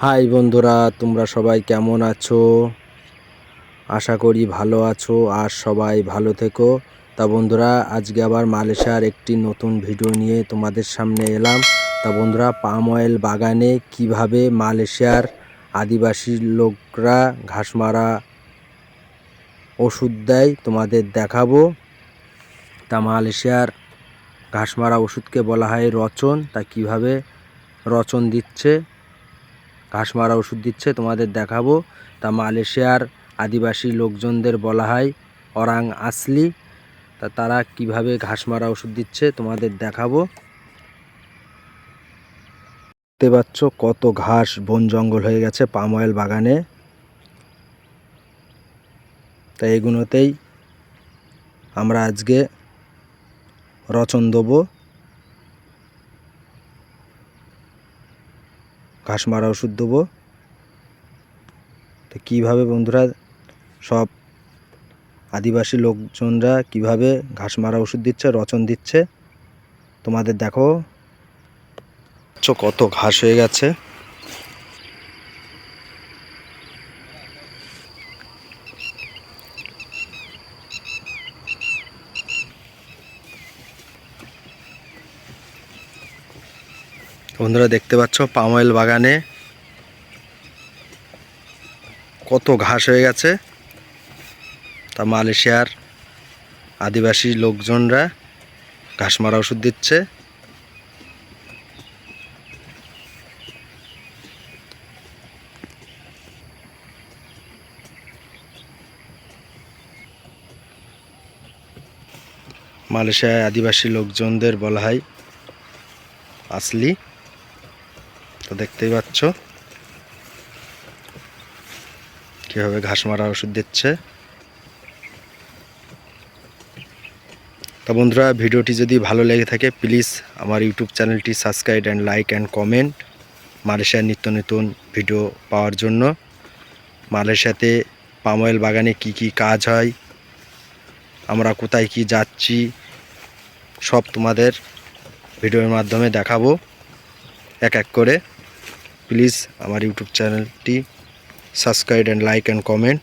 High বন্ধুরা, তোমরা সবাই কেমন আছো? আশা করি ভালো আছো আর সবাই ভালো থেকো। তা বন্ধুরা, আজকে আবার মালয়েশিয়ার একটি নতুন ভিডিও নিয়ে তোমাদের সামনে এলাম। তা বন্ধুরা, পাম অয়েল বাগানে কীভাবে মালয়েশিয়ার আদিবাসী লোকরা ঘাস মারা ওষুধ দেয় তোমাদের দেখাবো। তা মালয়েশিয়ার ঘাস মারা ওষুধকে বলা হয় রচন। তা কীভাবে রচন দিচ্ছে? ঘাস মারা ওষুধ দিচ্ছে, তোমাদের দেখাবো। তা মালয়েশিয়ার আদিবাসী লোকজনদের বলা হয় অরাং আসলি। তা তারা কীভাবে ঘাস মারা ওষুধ দিচ্ছে, তোমাদের দেখাবো। দেখতে পাচ্ছ কত ঘাস বন জঙ্গল হয়ে গেছে পাম অয়েল বাগানে। তা এগুলোতেই আমরা আজকে রচন দেবো। ঘাস মারা ওষুধ দেবো। তো কীভাবে বন্ধুরা সব আদিবাসী লোকজনরা কীভাবে ঘাস মারা ওষুধ দিচ্ছে, রচন দিচ্ছে, তোমাদের দেখো। কত ঘাস হয়ে গেছে? বন্ধুরা দেখতে পাচ্ছ পাম অয়েল বাগানে কত ঘাস হয়ে গেছে। তা মালয়েশিয়ার আদিবাসী লোকজনরা ঘাস মারা ওষুধ দিচ্ছে। মালয়েশিয়ায় আদিবাসী লোকজনদের বলা হয়, আসলি। তো দেখতেই পাচ্ছ। কীভাবে ঘাস মারা ওষুধ দিচ্ছে। তা বন্ধুরা, ভিডিওটি যদি ভালো লেগে থাকে, প্লিজ আমার ইউটিউব চ্যানেলটি subscribe and like and comment মালয়েশিয়ার নিত্য নতুন ভিডিও পাওয়ার জন্য। মালয়েশিয়াতে পাম অয়েল বাগানে কি কি কাজ হয়, আমরা কোথায় কি যাচ্ছি, সব তোমাদের ভিডিওর মাধ্যমে দেখাবো। এক এক করে। প্লিজ আমার ইউটিউব চ্যানেলটি subscribe and like and comment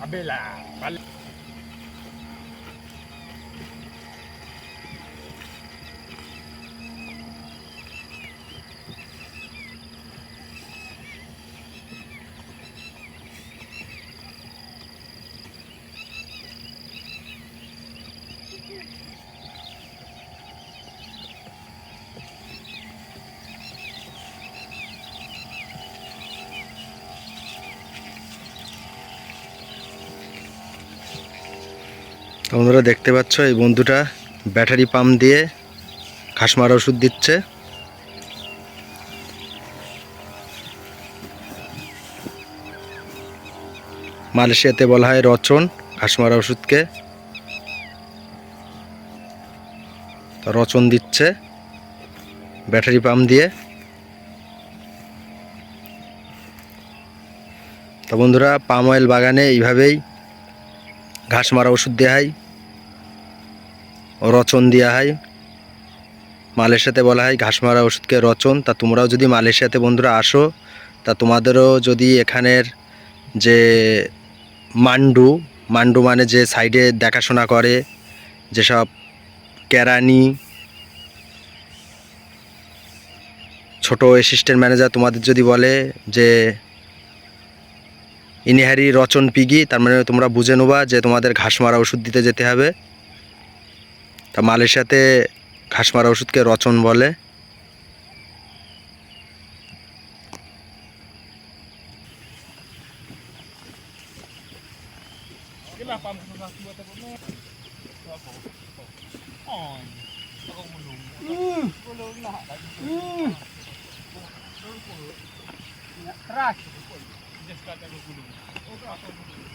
Abela. Vale. তোমরা দেখতে পাচ্ছ, এই বন্ধুটা ব্যাটারি পাম্প দিয়ে ঘাস মারা ওষুধ দিচ্ছে। মালয়েশিয়াতে বলা হয় রচন ঘাস মারা ওষুধকে রচন দিচ্ছে ব্যাটারি পাম্প দিয়ে। তো বন্ধুরা, পাম অয়েল বাগানে এইভাবেই ঘাস মারা ওষুধ দেওয়া হয়, রচন দেওয়া হয়। মালয়েশিয়াতে বলা হয় ঘাস মারা ওষুধকে রচন। তা তোমরাও যদি মালয়েশিয়াতে বন্ধুরা আসো, তা তোমাদেরও যদি এখানের যে মান্ডু মান্ডু মানে যে সাইডে দেখাশোনা করে, যেসব কেরানি, ছোট অ্যাসিস্ট্যান্ট ম্যানেজার তোমাদের যদি বলে যে ইনিহারি রচন পিগি, তার মানে তোমরা বুঝে নেবা যে তোমাদের ঘাস মারা ওষুধ দিতে যেতে হবে। তা মালয়েশিয়াতে ঘাস মারা ওষুধকে রচন বলে। Macam mana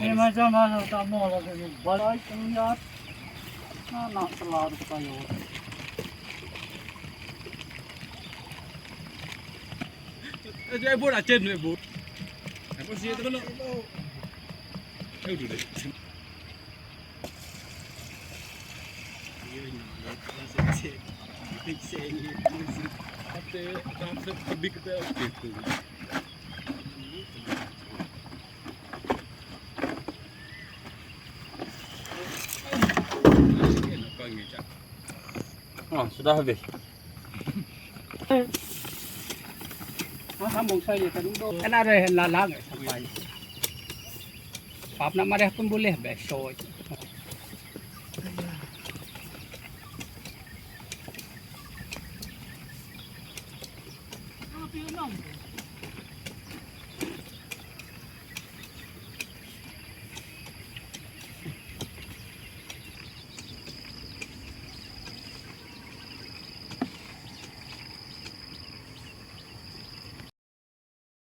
Hemacanalarda mı olabilir? Balaysın yar. Nasıl ağrısa yok. Ödeye bu da çekmiyor bu. Bu şey de bana. Öldü de. Yükseliyor. Hatta Oh, sudah habis. Nah, sambung saya tadi tu.